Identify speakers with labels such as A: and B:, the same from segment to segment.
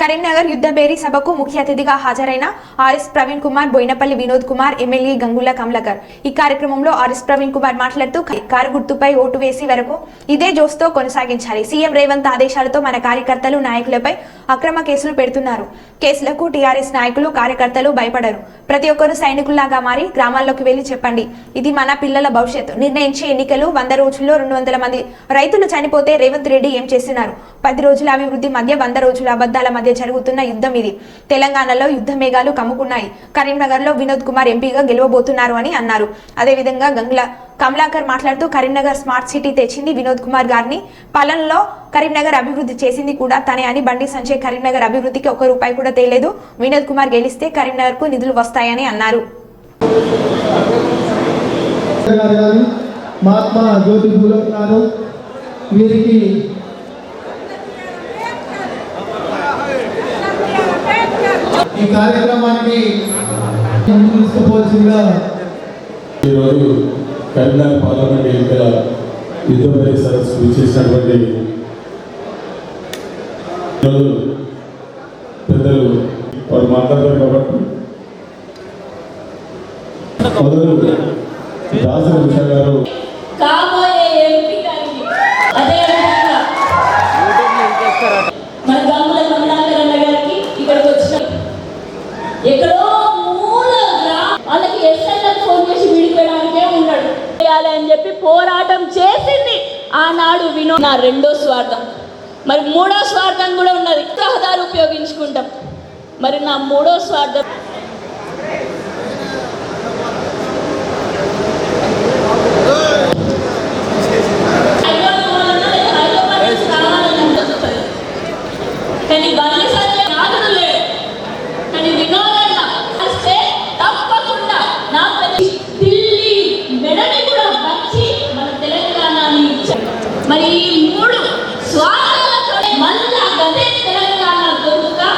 A: కరీంనగర్ యుద్ధబేరి సభకు ముఖ్య అతిథిగా హాజరైన ఆర్ఎస్ ప్రవీణ్ కుమార్ బోయినపల్లి వినోద్ కుమార్ ఎమ్మెల్యే గంగుల కమలకర్. ఈ కార్యక్రమంలో ఆర్ఎస్ ప్రవీణ్ కుమార్ మాట్లాడుతూ కారు గుర్తుపై ఓటు వేసి వరకు ఇదే జోస్తో కొనసాగించాలి. సీఎం రేవంత్ ఆదేశాలతో మన కార్యకర్తలు నాయకులపై అక్రమ కేసులు పెడుతున్నారు. కేసులకు టీఆర్ఎస్ నాయకులు కార్యకర్తలు భయపడరు. ప్రతి ఒక్కరూ సైనికుల్లాగా మారి గ్రామాల్లోకి వెళ్ళి చెప్పండి. ఇది మన పిల్లల భవిష్యత్తు. నిర్ణయించే ఎన్నికలు వంద రోజుల్లో రెండు వందల మంది రైతులు చనిపోతే రేవంత్ రెడ్డి ఏం చేస్తున్నారు? పది రోజుల అభివృద్ధి మధ్య వంద రోజుల అబద్దాల మధ్య జరుగుతున్న యుద్ధం ఇది. తెలంగాణలో యుద్ధ మేఘాలు కమ్ముకున్నాయి. కరీంనగర్లో వినోద్ కుమార్ ఎంపీగా గెలవబోతున్నారు అని అన్నారు. అదేవిధంగా గంగ్లా కమలాకర్ మాట్లాడుతూ కరీంనగర్ స్మార్ట్ సిటీ తెచ్చింది వినోద్ కుమార్ గారిని. పాలనలో కరీంనగర్ అభివృద్ధి చేసింది కూడా తనే అని బండి సంజయ్ కరీంనగర్ అభివృద్ధికి ఒక్క రూపాయి కూడా తేలేదు. వినోద్ కుమార్ గెలిస్తే కరీంనగర్కు నిధులు వస్తాయని అన్నారు.
B: మహాత్మా జ్యోతి గారు వీరికి ఈ కార్యక్రమానికి తీసుకుపోవాల్సిందిగా
C: ఈరోజు కరీంనగర్ పార్లమెంట్ ఎన్నికల యుద్ధపరి సరస్సు విచ్చేసినటువంటి ఈరోజు పెద్దలు వారు మాట్లాడతారు కాబట్టి. మొదలు దాసరి ఉష గారు
D: కాబోయే ఎంపీ గారికి అదేవిధంగా మన గంగుల కమలాకర్ అన్న గారికి ఇక్కడికి వచ్చిన ఎక్కడో మూల గ్రా- ఫోన్ చేసి విడిపోయడానికే ఉన్నాడు. చేయాలని చెప్పి పోరాటం చేసింది. ఆనాడు వినో నా రెండో స్వార్థం. మరి మూడో స్వార్థం కూడా ఉన్నది. రహదారు ఉపయోగించుకుంటాం. మరి నా మూడో స్వార్థం కానీ బండి సంజయ్ నాదుడు లేడు కానీ వినోదన్న వస్తే తప్పకుండా నా ప్రతి ఢిల్లీ మెడని కూడా వచ్చి మన తెలంగాణని ఇచ్చాడు మరి ఈ మూడు స్వార్థాలతో మళ్ళా గదే తెలంగాణ దొరుకుతా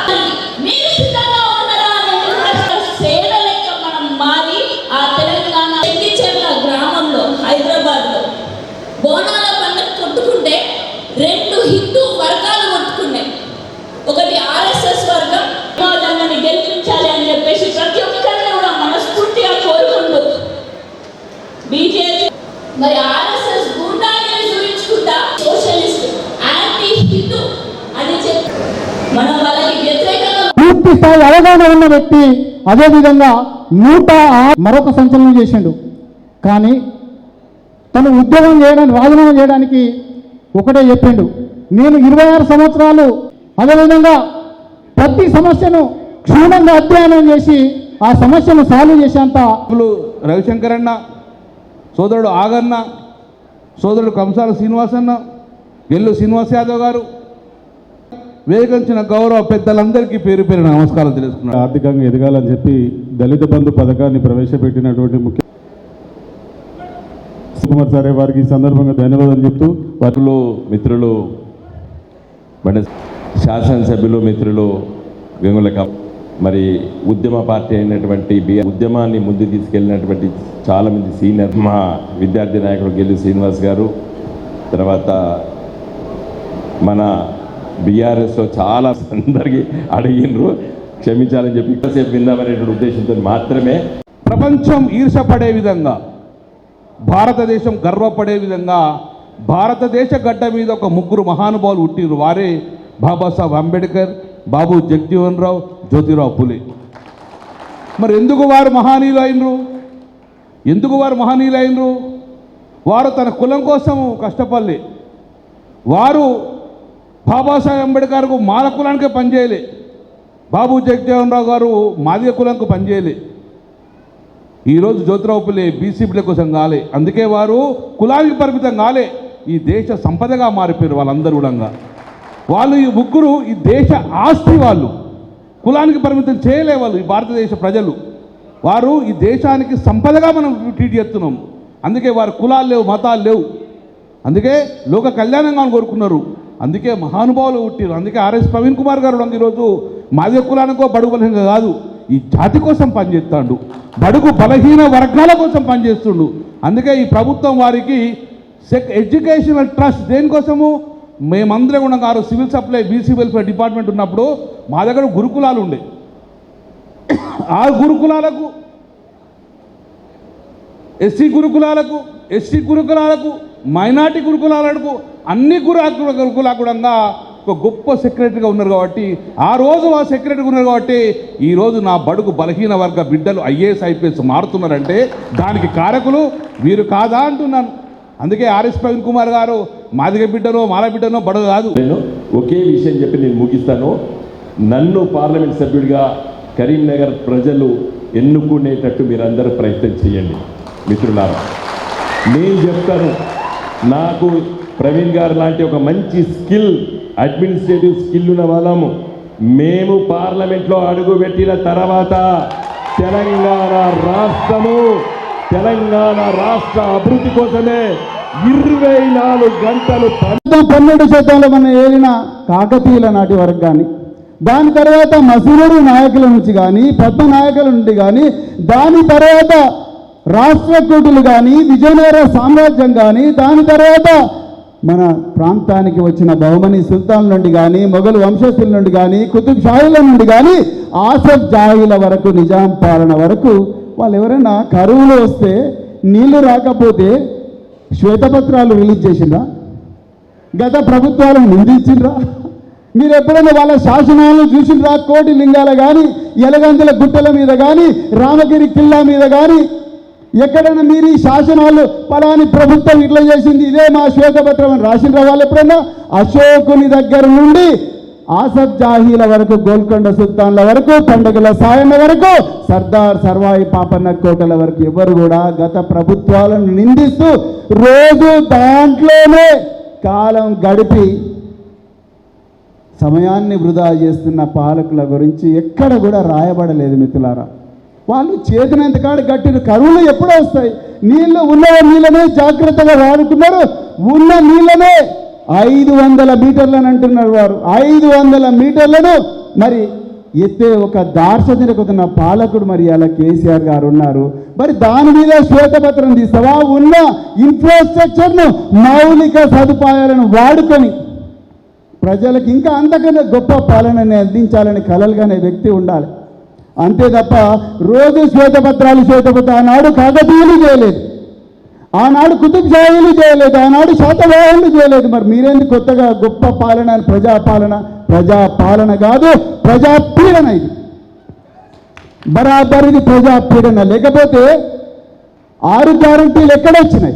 D: మీరు సిద్ధంగా ఉన్నారా అనేది ప్రశ్న సేవ లెక్క మనం మారి ఆ తెలంగాణ ఎన్నిచెర్ల గ్రామంలో హైదరాబాద్లో బోనాల పండుగ కొట్టుకుంటే రెండు హిందూ వర్గాలు కొట్టుకున్నాయి ఒకటి ఆర్ఎస్ఎస్ వర్గం వినోదన్నని గెలిపించాలి అని చెప్పేసి ప్రతి ఒక్కరిని కూడా మనస్ఫూర్తిగా కోరుకుంటూ బీజేపీ మరి ఆర్ఎస్ఎస్ గుండాగిరి చూపించుకుంటా సోషలిస్ట్ యాంటీ హిందూ అని చెప్పి మనం వాళ్ళకి వ్యతిరేకంగా
E: పూర్తి స్థాయి అవగాహన ఉన్న వ్యక్తి అదేవిధంగా నూట మరొక సంచలనం చేసిండు. కానీ తను ఉద్యోగం చేయడానికి రాజీనామా చేయడానికి ఒకటే చెప్పిండు. నేను ఇరవై ఆరు సంవత్సరాలు అదేవిధంగా ప్రతి సమస్యను క్షుణ్ణంగా అధ్యయనం చేసి ఆ సమస్యను సాల్వ్ చేసేంత
F: రవిశంకర్ అన్న సోదరుడు ఆగన్న సోదరుడు కంసాల శ్రీనివాసన్న ఎల్లు శ్రీనివాస్ యాదవ్ గారు వేగంచిన గౌరవ పెద్దలందరికీ పేరు పేరు నమస్కారం తెలుసుకున్నాను.
C: ఆర్థికంగా ఎదగాలని చెప్పి దళిత బంధు పథకాన్ని ప్రవేశపెట్టినటువంటి ముఖ్య కుమార్ సారే వారికి ఈ సందర్భంగా ధన్యవాదాలు చెప్తూ
G: వారిలో మిత్రులు మన శాసనసభ్యులు మిత్రులు గంగుల మరి ఉద్యమ పార్టీ అయినటువంటి బి ఉద్యమాన్ని ముందు తీసుకెళ్ళినటువంటి చాలామంది సీనియర్ మా విద్యార్థి నాయకుడు గెల్లి శ్రీనివాస్ గారు తర్వాత మన బీఆర్ఎస్ చాలా అందరికీ అడిగినరు క్షమించాలని చెప్పి ఇంతసేపు విందామనేటువంటి ఉద్దేశంతో మాత్రమే.
F: ప్రపంచం ఈర్షపడే విధంగా భారతదేశం గర్వపడే విధంగా భారతదేశ గడ్డ మీద ఒక ముగ్గురు మహానుభావులు పుట్టిరు వారే బాబాసాహెబ్ అంబేద్కర్ బాబు జగజీవన్ రావు జ్యోతిరావు పులే. మరి ఎందుకు వారు మహానీయులు అయినరు? ఎందుకు వారు మహనీయులు అయినరు? వారు తన కులం కోసం కష్టపడలే. వారు బాబాసాహెబ్ అంబేద్కర్కు మాల కులానికే పనిచేయలే బాబు జగజీవన్ రావు గారు మాదిగ కులంకు పనిచేయలే ఈరోజు జ్యోతిరావు పుల్లే బీసీ బిడ్డ కోసం కాలే. అందుకే వారు కులానికి పరిమితం కాలే. ఈ దేశ సంపదగా మారిపోయారు వాళ్ళందరూ కూడా. వాళ్ళు ఈ ముగ్గురు ఈ దేశ ఆస్తి వాళ్ళు. కులానికి పరిమితం చేయలే వాళ్ళు ఈ భారతదేశ ప్రజలు. వారు ఈ దేశానికి సంపదగా మనం ట్రీట్ చేస్తున్నాం. అందుకే వారు కులాలు లేవు మతాలు లేవు. అందుకే లోక కళ్యాణంగా కోరుకున్నారు. అందుకే మహానుభావులు పుట్టిరు అందుకే ఆర్ఎస్ ప్రవీణ్ కుమార్ గారు కూడా ఈరోజు. మాదిగ కులానికో బడుగు బలహీనంగా కాదు. ఈ జాతి కోసం పనిచేస్తాడు. బడుగు బలహీన వర్గాల కోసం పనిచేస్తుండు. అందుకే ఈ ప్రభుత్వం వారికి సెక్ ఎడ్యుకేషనల్ ట్రస్ట్ దేనికోసము? మేమందరం కూడా గారు civil supply BC welfare department ఉన్నప్పుడు మా దగ్గర గురుకులాలు ఉండే. ఆ గురుకులాలకు ఎస్సీ గురుకులాలకు ఎస్సీ గురుకులాలకు మైనార్టీ గురుకులాలకు అన్ని గురు గురుకులా కూడా ఒక గొప్ప సెక్రటరీగా ఉన్నారు కాబట్టి ఆ రోజు ఆ సెక్రటరీగా ఉన్నారు కాబట్టి ఈ రోజు నా బడుగు బలహీన వర్గ బిడ్డలు ఐఏఎస్ ఐపీఎస్ మారుతున్నారంటే దానికి కారకులు వీరు కాదా అంటున్నాను. అందుకే ఆర్ఎస్ ప్రవీణ్ కుమార్ గారు మాదిగ బిడ్డనో మాల బిడ్డనో బడదు కాదు.
G: నేను ఒకే విషయం చెప్పి నేను ముగిస్తాను. నన్ను పార్లమెంట్ సభ్యుడిగా కరీంనగర్ ప్రజలు ఎన్నుకునేటట్టు మీరందరూ ప్రయత్నం చేయండి. మిత్రులారా నేను చెప్తాను నాకు ప్రవీణ్ గారు లాంటి ఒక మంచి స్కిల్ అడ్మినిస్ట్రేటివ్ స్కిల్ ఉన్న వాళ్ళము. మేము పార్లమెంట్లో అడుగుపెట్టిన తర్వాత తెలంగాణ రాష్ట్రము తెలంగాణ రాష్ట్ర అభివృద్ధి కోసమే ఇరవై నాలుగు గంటలు పని
E: పన్నెండు శతాలు మన ఏలిన కాకతీయుల నాటి వరకు కానీ దాని తర్వాత మసూరుడు నాయకుల నుంచి కానీ పెద్ద నాయకుల నుండి కానీ దాని తర్వాత రాష్ట్రకూటులు కానీ విజయనగర సామ్రాజ్యం కానీ దాని తర్వాత మన ప్రాంతానికి వచ్చిన బహుమని సుల్తాన్ నుండి కానీ మొఘలు వంశస్థుల నుండి కానీ కుతుబ్ షాహీల నుండి కానీ ఆసఫ్ జాహీల వరకు నిజాం పాలన వరకు వాళ్ళు ఎవరైనా కరువులు వస్తే నీళ్ళు రాకపోతే శ్వేతపత్రాలు రిలీజ్ చేసిండ్రా? గత ప్రభుత్వాలను నిందించిండ్రా? మీరు ఎప్పుడైనా వాళ్ళ శాసనాలను చూసిండ్రా? కోటి లింగాల కానీ ఎలగందుల గుట్టల మీద కానీ రామగిరి కిల్లా మీద కానీ ఎక్కడైనా మీరు ఈ శాసనాలు పలాని ప్రభుత్వం ఇట్లా చేసింది ఇదే మా శ్వేతపత్రం అని రాసిన వాళ్ళు ఎప్పుడైనా అశోకుని దగ్గర నుండి ఆసఫ్ జాహీల వరకు గోల్కొండ సుల్తాన్ల వరకు పండుగల సాయన్న వరకు సర్దార్ సర్వాయి పాపన్న కోటల వరకు ఎవరు కూడా గత ప్రభుత్వాలను నిందిస్తూ రోజు దాంట్లోనే కాలం గడిపి సమయాన్ని వృధా చేస్తున్న పాలకుల గురించి ఎక్కడ కూడా రాయబడలేదు మిత్రులారా. వాళ్ళు చేతినంత కాడ గట్టిన కరువులు ఎప్పుడో వస్తాయి. నీళ్ళు ఉన్న నీళ్ళనే జాగ్రత్తగా వాడుకున్నారు ఉన్న నీళ్ళనే ఐదు వందల మీటర్లను అంటున్నారు వారు. ఐదు వందల మీటర్లను మరి ఎత్తే ఒక దార్శనికతున్న పాలకుడు మరి అలా కేసీఆర్ గారు ఉన్నారు. మరి దాని మీద శ్వేతపత్రం తీస్తావా? ఉన్న ఇన్ఫ్రాస్ట్రక్చర్ను మౌలిక సదుపాయాలను వాడుకొని ప్రజలకు ఇంకా అంతకన్నా గొప్ప పాలనని అందించాలని కలలుగానే వ్యక్తి ఉండాలి. అంతే తప్ప రోజు శ్వేతపత్రాలు శ్వేతపత్ర ఆనాడు కాకతీయులు చేయలేదు. ఆనాడు కుతుబ్ చేయలేదు. ఆనాడు శాతవాహనులు చేయలేదు. మరి మీరేంది కొత్తగా గొప్ప పాలన అని ప్రజాపాలన? ప్రజాపాలన కాదు ప్రజాపీడన ఇది. బరాబర్ ఇది ప్రజాపీడన. లేకపోతే ఆరు గ్యారంటీలు ఎక్కడొచ్చినాయి?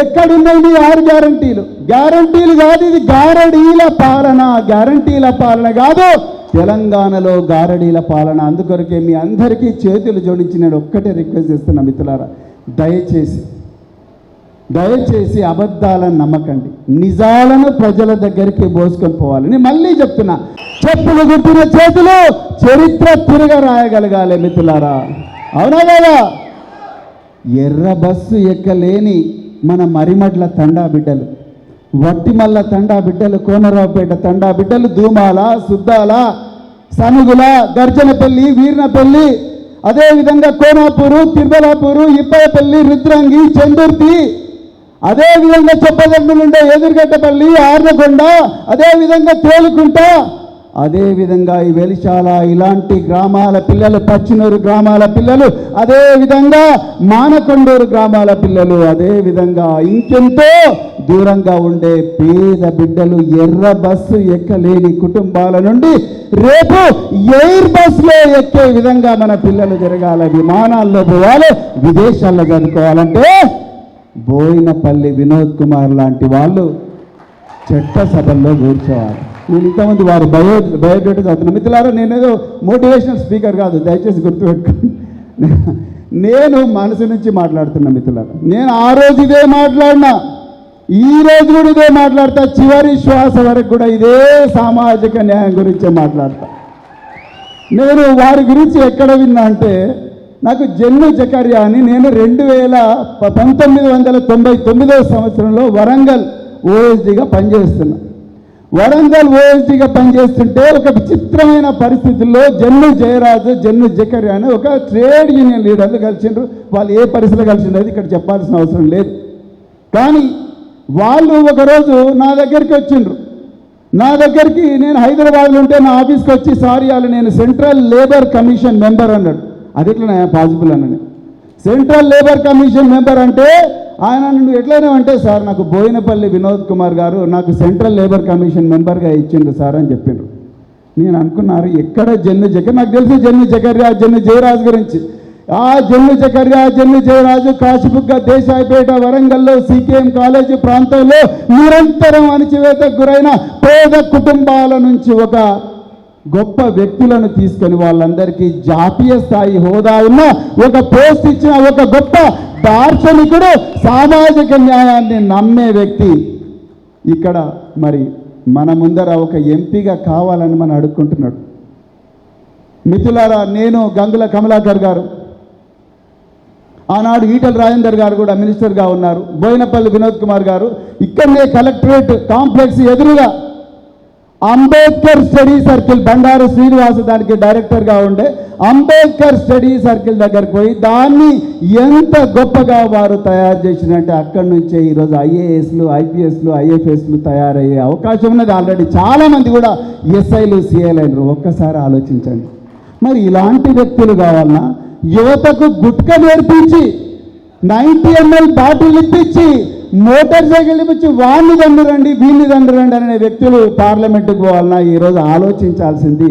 E: ఎక్కడున్నాయి ఆరు గ్యారంటీలు? గ్యారంటీలు కాదు ఇది గారడీల పాలన. గ్యారంటీల పాలన కాదు తెలంగాణలో గారడీల పాలన అందుకొరకే మీ అందరికీ చేతులు జోడించి నేను ఒక్కటే రిక్వెస్ట్ చేస్తున్నా మిత్రులారా దయచేసి దయచేసి అబద్ధాలను నమ్మకండి. నిజాలను ప్రజల దగ్గరికి పోసుకొని పోవాలి. నేను మళ్ళీ చెప్తున్నా చెప్పులు గుట్టిన చేతులు చరిత్ర తిరగ రాయగలగాలి మిత్రులారా. అవునా కదా ఎర్ర బస్సు ఎక్కలేని మన మరిమడ్ల తండా బిడ్డలు వట్టిమల్ల తండా బిడ్డలు కోనరావుపేట తండా బిడ్డలు దూమాల సుద్దాల సనుగుల గర్జనపల్లి వీర్నపల్లి అదేవిధంగా కోనాపూరు తిరుమలాపూరు ఇప్పయపల్లి రుద్రంగి చందుర్తి అదేవిధంగా చెప్పదగ్గులుండే ఎదురుగడ్డపల్లి ఆర్నకొండ అదేవిధంగా తేలుకుంట అదేవిధంగా ఈ వెలిశాల ఇలాంటి గ్రామాల పిల్లలు పచ్చినూరు గ్రామాల పిల్లలు అదేవిధంగా మానకొండూరు గ్రామాల పిల్లలు అదేవిధంగా ఇంకెంతో దూరంగా ఉండే పేద బిడ్డలు ఎర్ర బస్సు ఎక్కలేని కుటుంబాల నుండి రేపు ఎయిర్ బస్సులో ఎక్కే విధంగా మన పిల్లలు జరగాలి విమానాల్లో పోవాలి విదేశాల్లో చదువుకోవాలంటే బోయినపల్లి వినోద్ కుమార్ లాంటి వాళ్ళు చట్టసభల్లో కూర్చోవాలి. నేను ఇంతమంది వారి బయో బయోడేటా చదువుతున్నా మిత్రులారా నేనేదో మోటివేషనల్ స్పీకర్ కాదు దయచేసి గుర్తుపెట్టుకోండి నేను మనసు నుంచి మాట్లాడుతున్నా మిత్రులారా నేను ఆ రోజు ఇదే మాట్లాడినా ఈ రోజు కూడా ఇదే మాట్లాడతా చివరి శ్వాస వరకు కూడా ఇదే సామాజిక న్యాయం గురించే మాట్లాడతా. నేను వారి గురించి ఎక్కడ విన్నా అంటే నాకు జన్ను జకర్యా అని నేను రెండు వేల పంతొమ్మిది వందల తొంభై తొమ్మిదవ సంవత్సరంలో వరంగల్ ఓఎస్డిగా పనిచేస్తున్నాను వరంగల్ ఓఎస్డీగా పనిచేస్తుంటే ఒక విచిత్రమైన పరిస్థితుల్లో జన్ను జయరాజు జన్ను జకరి అని ఒక ట్రేడ్ యూనియన్ లీడర్లు కలిసిండ్రు. వాళ్ళు ఏ పరిస్థితిలో కలిసిండ్రు అది ఇక్కడ చెప్పాల్సిన అవసరం లేదు. కానీ వాళ్ళు ఒకరోజు నా దగ్గరికి వచ్చిండ్రు. నా దగ్గరికి నేను హైదరాబాద్లో ఉంటే నా ఆఫీస్కి వచ్చి సారీ వాళ్ళు నేను సెంట్రల్ లేబర్ కమిషన్ మెంబర్ అన్నాడు. అది ఇట్లా పాసిబుల్ అన్నది సెంట్రల్ లేబర్ కమిషన్ మెంబర్ అంటే ఆయన నువ్వు ఎట్లయినా అంటే సార్ నాకు బోయినపల్లి వినోద్ కుమార్ గారు నాకు సెంట్రల్ లేబర్ కమిషన్ మెంబర్గా ఇచ్చిండు సార్ అని చెప్పిండ్రు నేను అనుకున్నారు ఎక్కడ జన్ను జగర్ నాకు తెలుసు జన్ను జకర్యా జన్ను జయరాజు గురించి. ఆ జన్ను జకర్యా జన్ను జయరాజు కాశీపుగ్గ దేశాయిపేట వరంగల్లో సీకేఎం కాలేజీ ప్రాంతంలో నిరంతరం అణచివేతకు గురైన పేద కుటుంబాల నుంచి ఒక గొప్ప వ్యక్తులను తీసుకొని వాళ్ళందరికీ జాతీయ స్థాయి హోదా ఉన్న ఒక పోస్ట్ ఇచ్చిన ఒక గొప్ప దార్శనికుడు సామాజిక న్యాయాన్ని నమ్మే వ్యక్తి. ఇక్కడ మరి మన ముందర ఒక ఎంపీగా కావాలని మనం అడుక్కుంటున్నాడు. మిథులారా నేను గంగుల కమలాకర్ గారు. ఆనాడు ఈటల రాజేందర్ గారు కూడా మినిస్టర్గా ఉన్నారు. బోయినపల్లి వినోద్ కుమార్ గారు. ఇక్కడనే కలెక్టరేట్ కాంప్లెక్స్ ఎదురుగా అంబేద్కర్ స్టడీ సర్కిల్ బండారు శ్రీనివాస దానికి డైరెక్టర్గా ఉండే అంబేద్కర్ స్టడీ సర్కిల్ దగ్గరకు పోయి దాన్ని ఎంత గొప్పగా వారు తయారు చేసినట్టే అక్కడి నుంచే ఈరోజు ఐఏఎస్లు ఐపీఎస్లు ఐఎఫ్ఎస్లు తయారయ్యే అవకాశం ఉన్నది. ఆల్రెడీ చాలామంది కూడా ఎస్ఐలు సిఐలు అయినారు. ఒక్కసారి ఆలోచించండి. మరి ఇలాంటి వ్యక్తులు కావాలన్నా యువతకు గుట్క నేర్పించి నైంటీ ఎంఎల్ బాటిల్ ఇప్పించి మోటార్ సైకిల్ వచ్చి వాడిని దండురండి వీళ్ళని దండురండి అనే వ్యక్తులు పార్లమెంటుకు పోవాలన్నా ఈరోజు ఆలోచించాల్సింది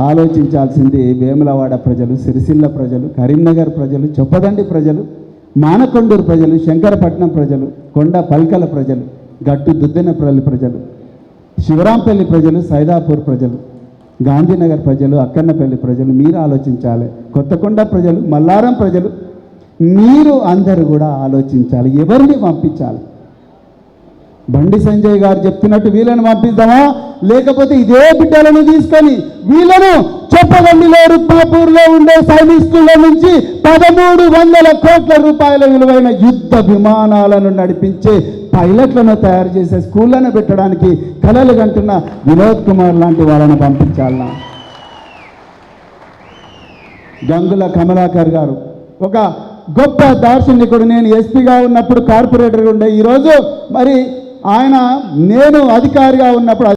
E: ఆలోచించాల్సింది వేములవాడ ప్రజలు సిరిసిల్ల ప్రజలు కరీంనగర్ ప్రజలు చొప్పదండి ప్రజలు మానకొండూరు ప్రజలు శంకరపట్నం ప్రజలు కొండ పల్కల ప్రజలు గట్టు దుద్దెనపల్లి ప్రజలు శివరాంపల్లి ప్రజలు సైదాపూర్ ప్రజలు గాంధీనగర్ ప్రజలు అక్కన్నపల్లి ప్రజలు మీరు ఆలోచించాలి. కొత్తకొండ ప్రజలు మల్లారం ప్రజలు మీరు అందరు కూడా ఆలోచించాలి ఎవరిని పంపించాలి? బండి సంజయ్ గారు చెప్తున్నట్టు వీళ్ళని పంపిద్దామా? లేకపోతే ఇదే బిడ్డలను తీసుకొని వీళ్ళను చొప్పగండిలో రుక్మాపూర్లో ఉండే సైనిక్ స్కూళ్ళ నుంచి పదమూడు వందల కోట్ల రూపాయల విలువైన యుద్ధ విమానాలను నడిపించే పైలట్లను తయారు చేసే స్కూళ్ళను పెట్టడానికి కలలు కంటున్న వినోద్ కుమార్ లాంటి వాళ్ళని పంపించాలన్నా గంగుల కమలాకర్ గారు ఒక గొప్ప దార్శనికుడు నేను ఎస్పీగా ఉన్నప్పుడు కార్పొరేటర్గా ఉండే. ఈరోజు మరి ఆయన నేను అధికారిగా ఉన్నప్పుడు